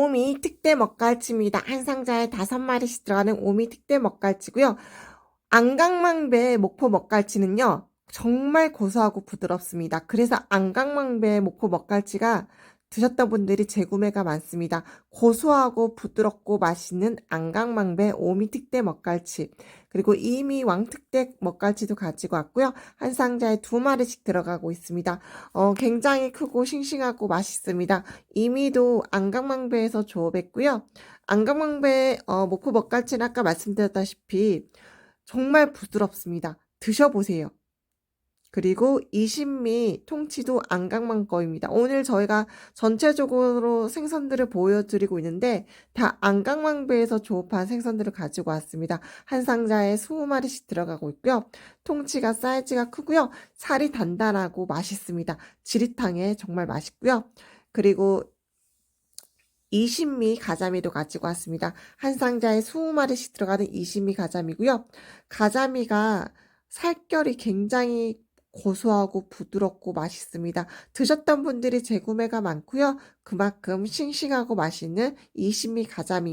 오미 특대 먹갈치입니다. 한 상자에 다섯 마리씩 들어가는 오미 특대 먹갈치고요. 안강망배 목포 먹갈치는요. 정말 고소하고 부드럽습니다. 그래서 안강망배 목포 먹갈치가 드셨던 분들이 재구매가 많습니다. 고소하고 부드럽고 맛있는 안강망배 오미 특대 먹갈치 그리고 이미 왕특대 먹갈치도 가지고 왔고요. 한 상자에 두 마리씩 들어가고 있습니다. 어, 굉장히 크고 싱싱하고 맛있습니다. 이미도 안강망배에서 조업했고요. 안강망배 어, 목포 먹갈치는 아까 말씀드렸다시피 정말 부드럽습니다. 드셔보세요. 그리고 이신미 통치도 안강망 거입니다. 오늘 저희가 전체적으로 생선들을 보여드리고 있는데 다 안강망배에서 조업한 생선들을 가지고 왔습니다. 한 상자에 20마리씩 들어가고 있고요. 통치가 사이즈가 크고요. 살이 단단하고 맛있습니다. 지리탕에 정말 맛있고요. 그리고 이신미 가자미도 가지고 왔습니다. 한 상자에 20마리씩 들어가는 이신미 가자미고요. 가자미가 살결이 굉장히 고소하고 부드럽고 맛있습니다. 드셨던 분들이 재구매가 많고요. 그만큼 싱싱하고 맛있는 이신미 가자미입니다.